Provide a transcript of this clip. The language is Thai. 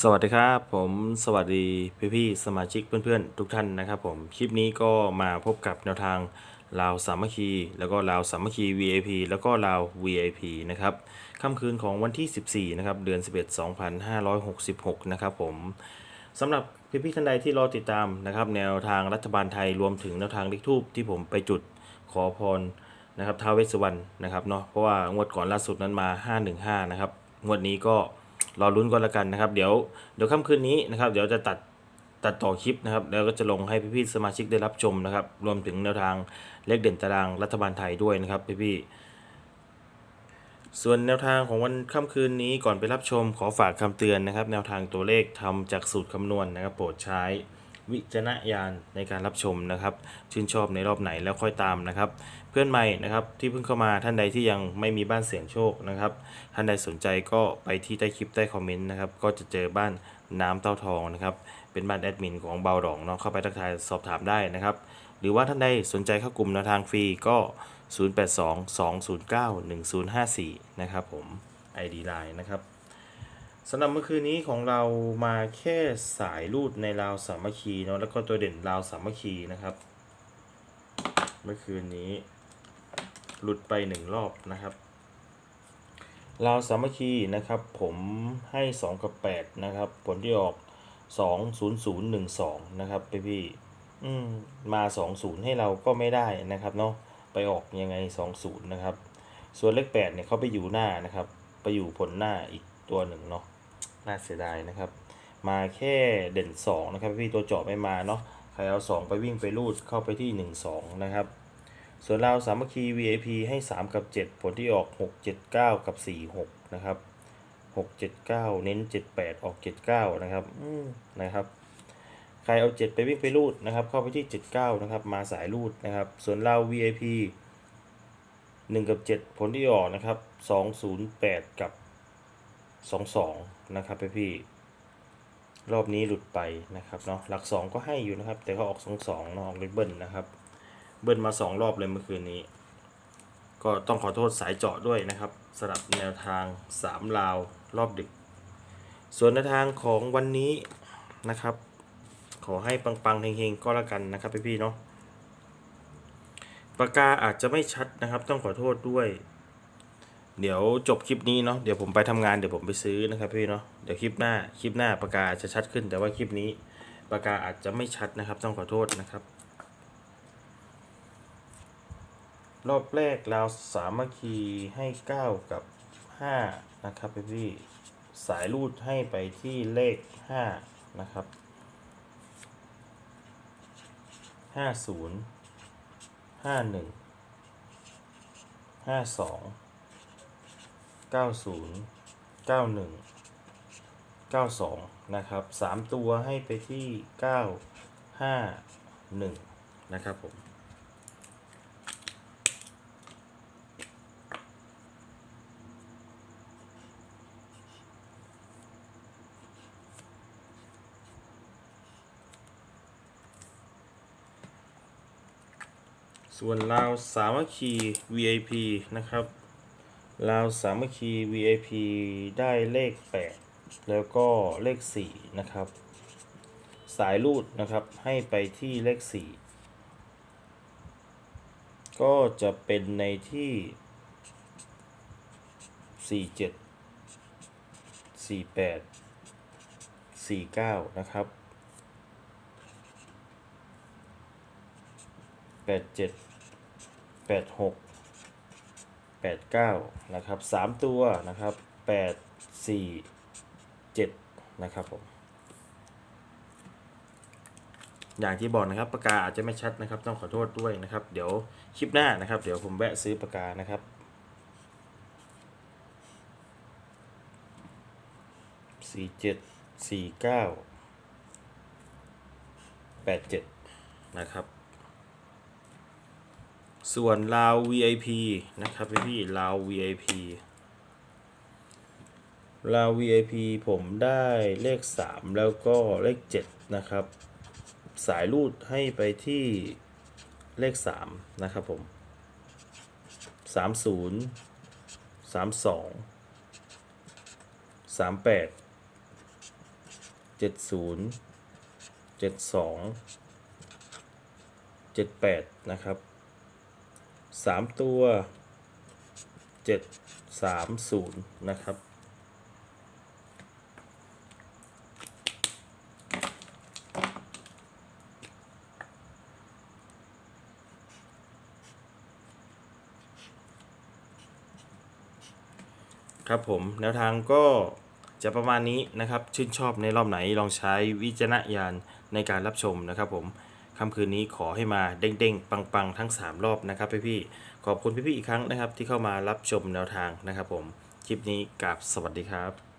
สวัสดีครับผมสวัสดีพี่พี่ๆสมาชิกเพื่อนๆ ทุกท่านนะครับผมคลิปนี้ก็มาพบกับแนวทางลาวสามัคคี แล้วก็ลาวสามัคคี VIP แล้วก็ลาว VIP นะครับค่ำคืนของวันที่ 14นะครับเดือน 11 2566 นะครับผมสำหรับพี่พี่ๆท่านใดที่รอติดตามนะครับแนวทางรัฐบาลไทยรวมถึงแนวทางเลขทูปที่ผมไปจุดขอพรนะครับท้าวเวสสุวรรณนะครับเนาะเพราะว่างวดก่อนล่าสุดนั้นมา 515 นะครับงวดนี้ก็ รอลุ้นก็แล้วกันนะครับ เดี๋ยวเดี๋ยวค่ำคืนนี้นะครับ เดี๋ยวจะตัดตัดต่อคลิปนะครับ แล้วก็จะลงให้พี่ๆสมาชิกได้รับชมนะครับ รวมถึงแนวทางเลขเด่นตารางรัฐบาลไทยด้วยนะครับพี่ๆส่วนแนวทางของวันค่ำคืนนี้ก่อนไปรับชมขอฝากคำเตือนนะครับ แนวทางตัวเลขทำจากสูตรคำนวณนะครับ โปรดใช้ วิจารณญาณในการรับชมนะครับ ชื่นชอบในรอบไหนแล้วค่อยตามนะครับ เพื่อนใหม่นะครับที่เพิ่งเข้ามาท่านใดที่ยังไม่มีบ้านเสี่ยงโชคนะครับ ท่านใดสนใจก็ไปที่ใต้คลิปใต้คอมเมนต์นะครับ ก็จะเจอบ้านน้ำเต้าทองนะครับ เป็นบ้านแอดมินของเบาดองเนาะเข้าไปทักทายสอบถามได้นะครับ หรือว่าท่านใดสนใจเข้ากลุ่มแนวทางฟรีก็ 0822091054 นะครับผม ID Line นะครับ สำหรับเมื่อคืนนี้ของเรามาแค่สายรูดในราวสามัคคีเนาะแล้วก็ตัวเด่นราวสามัคคีนะครับ เมื่อคืนนี้หลุดไปหนึ่งรอบนะครับลาวสามัคคีนะครับ ผมให้ 2 กับ 8 นะครับ ผลที่ออก 2 0 0 1 2 นะครับพี่พี่อืมมา 20 ให้เราก็ไม่ได้นะครับเนาะไปออกยังไง 20 นะครับ ส่วนเลข8เนี่ยเขาไปอยู่หน้านะครับ ไปอยู่ผลหน้าอีกตัวหนึ่งเนาะ น่าเสียดายนะครับ มาแค่เด่น 2 นะครับพี่ตัวเจาะไม่มาเนาะใครเอา 2 ไปวิ่งไปรูดเข้าไปที่ 1 2 นะครับ ส่วนเราสามัคคี VIP ให้ 3 กับ 7 ผลที่ออก 6 7 9 กับ 4 6 นะครับ 6 7 9 เน้น 7 8 ออก 7 9 นะครับนะครับใครเอา 7 ไปวิ่งไปรูดนะครับ เข้าไปที่ 7 9 นะครับ มาสายรูดนะครับ ส่วนเรา VIP 1 กับ 7 ผลที่ออกนะครับ 2 0 8 กับ 2 2นะครับพี่พี่รอบนี้หลุดไปนะครับเนาะหลัก 2 ก็ให้อยู่นะครับ แต่เขาออก 2 2เนาะออกเลเบิ้ลนะครับ เบิ้ลมาสองรอบเลยเมื่อคืนนี้ ก็ต้องขอโทษสายเจาะด้วยนะครับสำหรับแนวทางสามลาวรอบดึก ส่วนแนวทางของวันนี้นะครับ ขอให้ปังๆเฮงๆก็แล้วกันนะครับพี่ๆเนาะปากกาอาจจะไม่ชัดนะครับ ต้องขอโทษด้วย เดี๋ยวจบคลิปนี้เนาะเดี๋ยวผมไปทำงานเดี๋ยวผมไปซื้อนะครับพี่เนาะเดี๋ยวคลิปหน้าคลิปหน้าปากกาจะชัดขึ้น แต่ว่าคลิปนี้ปากกาอาจจะไม่ชัดนะครับ ต้องขอโทษนะครับ รอบแรกเราสามัคคีให้9กับ5นะครับพี่พี่สายรูดให้ไปที่เลข5นะครับ50 51 52 90 91 92 นะครับ 3 ตัวให้ไปที่ 9 5 1 นะครับผมส่วนลาวสามัคคี VIP นะครับ ลาวสามัคคี VIP ได้เลข 8 แล้วก็เลข 4 นะครับ สายรูดนะครับให้ไปที่เลข 4 ก็จะเป็นในที่ 47 48 49 นะครับแป ดเจ็ดแปดเก้านะครับสามตัวนะครับแปดสี่เจ็ดนะครับผมอย่างที่บอกนะครับปากกาอาจจะไม่ชัดนะครับ ต้องขอโทษด้วยนะครับ เดี๋ยวคลิปหน้านะครับ เดี๋ยวผมแวะซื้อปากกานะครับสี่เจ็ดสี่เก้าแปดเจ็ดนะครับ ส่วนลาว VIP นะครับพี่พี่ลาว VIP ลาว VIP ผมได้เลข 3 แล้วก็เลข 7 นะครับ สายรูดให้ไปที่เลข 3 นะครับผม 30 32 38เจ็ดศูนย์เจ็ดสองเจ็ดแปดนะครับ สามตัวเจ็ดสามศูนย์นะครับ ครับผม แนวทางก็จะประมาณนี้นะครับ ชื่นชอบในรอบไหนลองใช้วิจารณญาณในการรับชมนะครับผม ค่ำคืนนี้ขอให้มาเด้งๆ ปังๆ ทั้ง 3 รอบนะครับพี่ๆขอบคุณพี่ๆอีกครั้งนะครับที่เข้ามารับชมแนวทางนะครับผม คลิปนี้กราบสวัสดีครับ